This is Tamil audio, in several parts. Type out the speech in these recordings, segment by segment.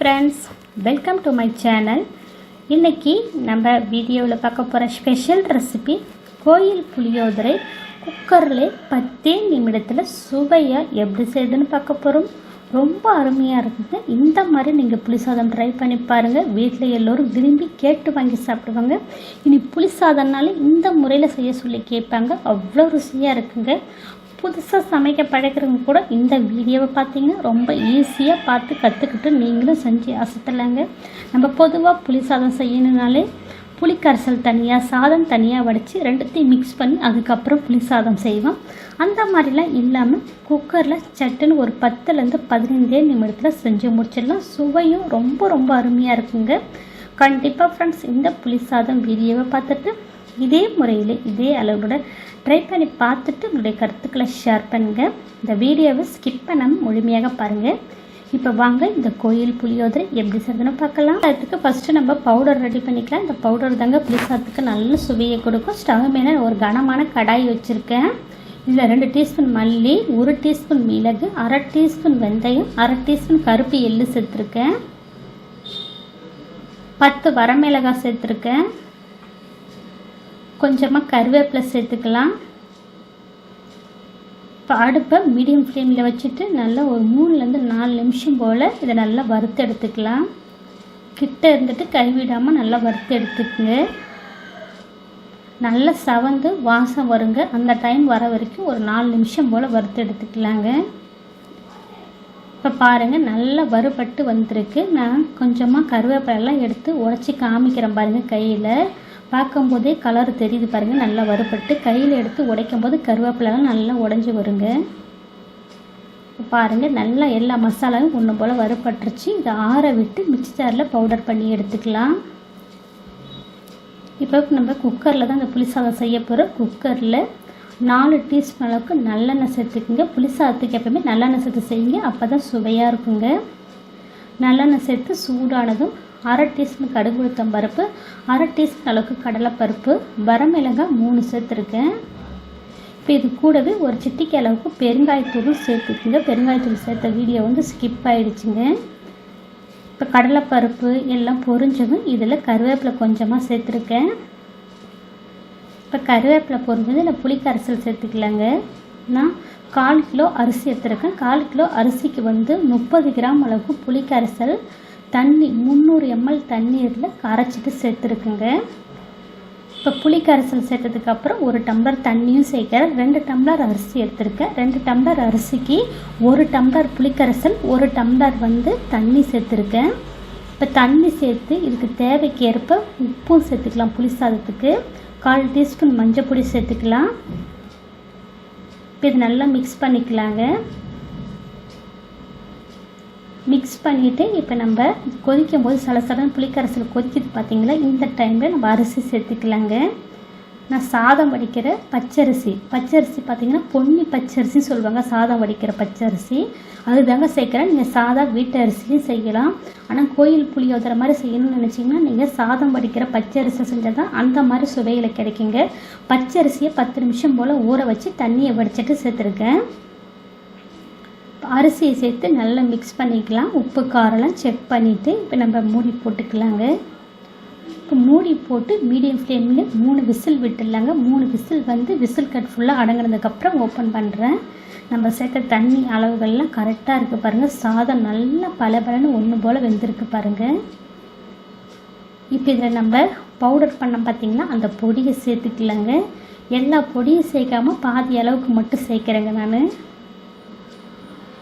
Friends welcome to my channel இன்றைக்கி நம்ம வீடியோவில் பார்க்க போகிற ஸ்பெஷல் ரெசிபி கோயில் புளியோதரை குக்கரில் பத்தே நிமிடத்தில் சுவையாக எப்படி செய்யுதுன்னு பார்க்க போகிறோம் ரொம்ப அருமையாக இருக்குங்க இந்த மாதிரி நீங்கள் புளிசாதம் ட்ரை பண்ணி பாருங்கள் வீட்டில் எல்லோரும் விரும்பி கேட்டு வாங்கி சாப்பிடுவாங்க. இனி புளிசாதம்னாலே இந்த முறையில் செய்ய சொல்லி கேட்பாங்க. அவ்வளோ ருசியாக இருக்குங்க. புதுசாக சமைக்க பழகிறவங்க கூட இந்த வீடியோவை பார்த்தீங்கன்னா ரொம்ப ஈஸியாக பார்த்து கற்றுக்கிட்டு நீங்களும் செஞ்சு அசத்தலாங்க. நம்ம பொதுவாக புளி சாதம் செய்யணுனாலே புளிக்கரைசல் தனியாக சாதம் தனியாக வடித்து ரெண்டுத்தையும் மிக்ஸ் பண்ணி அதுக்கப்புறம் புளி சாதம் செய்வோம். அந்த மாதிரிலாம் இல்லாமல் குக்கரில் சட்டுன்னு ஒரு பத்துலேருந்து பதினைந்தே நிமிடத்தில் செஞ்சு முடிச்சிடலாம். சுவையும் ரொம்ப ரொம்ப அருமையாக இருக்குங்க. கண்டிப்பாக ஃப்ரெண்ட்ஸ் இந்த புளி சாதம் வீடியோவை பார்த்துட்டு இதே முறையில் இதே அளவோட ட்ரை பண்ணி பார்த்துட்டு உங்களுடைய கருத்துக்களை ஷேர் பண்ணுங்கள் இந்த வீடியோவை ஸ்கிப் பண்ணாமல் முழுமையாக பாருங்கள் இப்போ வாங்க இந்த கோயில் புளியோதரை எப்படி செய்யணும்னு பார்க்கலாம். அதுக்கு ஃபஸ்ட்டு நம்ம பவுடர் ரெடி பண்ணிக்கலாம். இந்த பவுடர் தாங்க புளிசாத்துக்கு நல்ல சுவையை கொடுக்கும். ஸ்டவ் மேலே ஒரு கனமான கடாய் வச்சுருக்கேன். இதில் ரெண்டு டீஸ்பூன் மல்லி ஒரு டீஸ்பூன் மிளகு அரை டீஸ்பூன் வெந்தயம் அரை டீஸ்பூன் கருப்பு எள்ளு சேர்த்துருக்கேன். பத்து வரமிளகாய் சேர்த்துருக்கேன். கொஞ்சமாக கருவேப்பிலை சேர்த்துக்கலாம். இப்போ அடுப்பை மீடியம் ஃப்ளேமில் வச்சுட்டு நல்லா ஒரு மூணுலேருந்து நாலு நிமிஷம் போல் இதை நல்லா வறுத்து எடுத்துக்கலாம். கிட்ட இருந்துட்டு கைவிடாமல் நல்லா வறுத்து எடுத்துக்கங்க. நல்லா சவந்து வாசம் வருங்க. அந்த டைம் வர வரைக்கும் ஒரு நாலு நிமிஷம் போல் வறுத்து எடுத்துக்கலாங்க. இப்போ பாருங்கள் நல்லா வறுபட்டு வந்திருக்கு. நான் கொஞ்சமாக கருவேப்பிலெல்லாம் எடுத்து உடச்சி காமிக்கிறேன் பாருங்கள் கையில். பார்க்கும்போதே கலர் தெரியுது பாருங்கள் நல்லா வறுபட்டு கையில் எடுத்து உடைக்கும் போது நல்லா உடஞ்சி வருங்க. பாருங்கள் நல்லா எல்லா மசாலாவும் ஒன்று போல் வறுபட்டுருச்சு. இதை ஆற விட்டு மிக்சி ஜாரில் பவுடர் பண்ணி எடுத்துக்கலாம். இப்போ நம்ம குக்கரில் தான் இந்த புளிசாதம் செய்ய போகிறோம் குக்கரில் நாலு டீஸ்பூன் அளவுக்கு நல்லெண்ணெய் சேர்த்துக்குங்க. புளிசாதத்துக்கு எப்பவுமே நல்லெண்ணெய் சேர்த்து செய்யுங்க. அப்போ தான் சுவையாக இருக்குங்க. நல்லெண்ணெய் சேர்த்து சூடானதும் அரை டீஸ்பூன் கடுகு உளுத்தம் பருப்பு அரை டீஸ்பூன் அளவுக்கு கடலைப்பருப்பு வரமிளகாய் மூணு சேர்த்துருக்கேன். இப்போ இது கூடவே ஒரு சிட்டிக்கு அளவுக்கு பெருங்காயத்தூளும் சேர்த்துக்குங்க பெருங்காயத்தூள் சேர்த்த வீடியோ வந்து ஸ்கிப் ஆகிடுச்சுங்க இப்போ கடலைப்பருப்பு எல்லாம் பொரிஞ்சதும் இதில் கருவேப்பிலை கொஞ்சமாக சேர்த்துருக்கேன். இப்போ கருவேப்பிலை பொரிஞ்சது இல்லை புளிக்கரைசல் சேர்த்துக்கலாங்க. நான் கால் கிலோ அரிசி எடுத்துருக்கேன். கால் கிலோ அரிசிக்கு வந்து முப்பது கிராம் அளவுக்கு புளிக்கரைசல் தண்ணி முந்நூறு எம்எல் தண்ணீரில் கரைச்சிட்டு சேர்த்துருக்குங்க. இப்போ புளி கரைசல் சேர்த்ததுக்கப்புறம் ஒரு டம்ளர் தண்ணியும் சேர்க்குறேன். ரெண்டு டம்ளர் அரிசி எடுத்திருக்கேன். ரெண்டு டம்ளர் அரிசிக்கு ஒரு டம்ளர் புளிக்கரைசல் ஒரு டம்ளர் வந்து தண்ணி சேர்த்துருக்கேன். இப்போ தண்ணி சேர்த்து இதுக்கு தேவைக்கு ஏற்ப உப்பும் சேர்த்துக்கலாம் புளி சாதத்துக்கு. கால் டீஸ்பூன் மஞ்சள் பொடி சேர்த்துக்கலாம். இப்போ இது நல்லா மிக்ஸ் பண்ணிக்கலாங்க. மிக்ஸ் பண்ணிவிட்டு இப்போ நம்ம கொதிக்கும் போது சலசலன்னு புளிக்கரசல் கொதிக்குது பார்த்தீங்களா இந்த டைமில் நம்ம அரிசி சேர்த்துக்கலாங்க. நான் சாதம் வடிக்கிற பச்சரிசி. பச்சரிசி பார்த்தீங்கன்னா பொன்னி பச்சரிசின்னு சொல்லுவாங்க. சாதம் வடிக்கிற பச்சரிசி. அதுதாங்க சேர்க்குறேன். நீங்கள் சாதா வீட்டு அரிசியும் செய்யலாம். ஆனால் கோயில் புளியோதரை மாதிரி செய்யணும்னு நினச்சிங்கன்னா நீங்கள் சாதம் வடிக்கிற பச்சரிசி செஞ்சால் தான் அந்த மாதிரி சுவையில் கிடைக்குங்க. பச்சரிசியை பத்து நிமிஷம் போல் ஊற வச்சு தண்ணியை வடிச்சிட்டு சேர்த்துருக்கேன். அரிசியை சேர்த்து நல்லா மிக்ஸ் பண்ணிக்கலாம். உப்பு காரெல்லாம் செக் பண்ணிவிட்டு இப்போ நம்ம மூடி போட்டுக்கலாங்க. இப்போ மூடி போட்டு மீடியம் ஃப்ளேமில் மூணு விசில் விட்டுடலாங்க. மூணு விசில் வந்து விசில் கட் ஃபுல்லாக அடங்கினதுக்கப்புறம் ஓப்பன் பண்ணுறேன் நம்ம சேர்த்த தண்ணி அளவுகள்லாம் கரெக்டாக இருக்குது பாருங்கள் சாதம் நல்லா பலபலன்னு ஒன்று போல் வெந்திருக்கு பாருங்கள் இப்போ இதில் நம்ம பவுடர் பண்ண பார்த்திங்கன்னா அந்த பொடியை சேர்த்துக்கலாங்க. எல்லா பொடியும் சேர்க்காமல் பாதி அளவுக்கு மட்டும் சேர்க்குறேங்க நான்.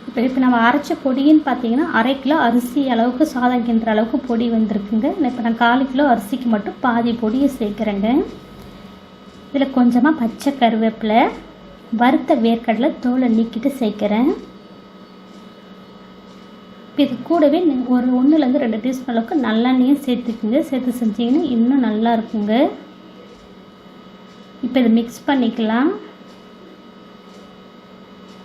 இப்போ இப்போ நம்ம அரைச்ச பொடின்னு பார்த்தீங்கன்னா அரை கிலோ அரிசி அளவுக்கு சாதம் கிண்டுற அளவுக்கு பொடி வந்திருக்குங்க. இப்போ நான் கால் கிலோ அரிசிக்கு மட்டும் பாதி பொடியை சேர்க்குறேங்க. இதில் கொஞ்சமாக பச்சை கருவேப்பிலை வறுத்த வேர்க்கடலை தோலை நீக்கிட்டு சேர்க்குறேன். இப்போ இது கூடவே ஒரு ஒன்றுலேருந்து ரெண்டு டீஸ்பூன் அளவுக்கு நல்லெண்ணையும் சேர்த்துக்குங்க. சேர்த்து செஞ்சிங்கன்னா இன்னும் நல்லா இருக்குங்க. இப்போ இதை மிக்ஸ் பண்ணிக்கலாம்.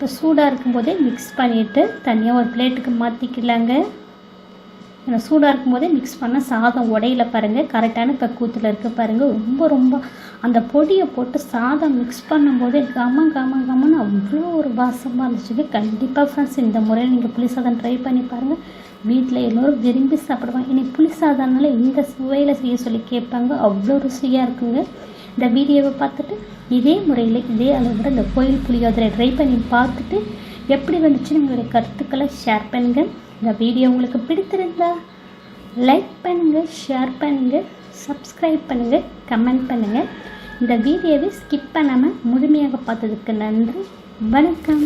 இப்போ சூடாக இருக்கும்போதே மிக்ஸ் பண்ணிவிட்டு தனியாக ஒரு பிளேட்டுக்கு மாற்றிக்கலாங்க ஏன்னா சூடாக இருக்கும்போதே மிக்ஸ் பண்ணால் சாதம் உடையில பாருங்கள் கரெக்டான பக்குவத்தில் இருக்க பாருங்கள் ரொம்ப ரொம்ப அந்த பொடியை போட்டு சாதம் மிக்ஸ் பண்ணும்போதே கம கம கமன்னு அவ்வளோ ஒரு வாசமாக இருந்துச்சு கண்டிப்பாக ஃப்ரெண்ட்ஸ் இந்த முறையில் நீங்கள் புளி சாதம் ட்ரை பண்ணி பாருங்கள் வீட்டில் எல்லோரும் விரும்பி சாப்பிடுவாங்க. இனி புளி சாதம்னால இந்த சுவையில் செய்ய சொல்லி கேட்பாங்க. அவ்வளோ ருசியாக இருக்குங்க. இந்த வீடியோவை பார்த்துட்டு இதே முறையில் இதே அளவோட இந்த கோயில் புளியோதரை ட்ரை பண்ணி பார்த்துட்டு எப்படி வந்துச்சுன்னு உங்களுடைய கருத்துக்களை ஷேர் பண்ணுங்கள் இந்த வீடியோ உங்களுக்கு பிடித்திருந்தா லைக் பண்ணுங்கள் ஷேர் பண்ணுங்கள் சப்ஸ்கிரைப் பண்ணுங்கள் கமெண்ட் பண்ணுங்கள் இந்த வீடியோவை ஸ்கிப் பண்ணாமல் முழுமையாக பார்த்ததுக்கு நன்றி. வணக்கம்.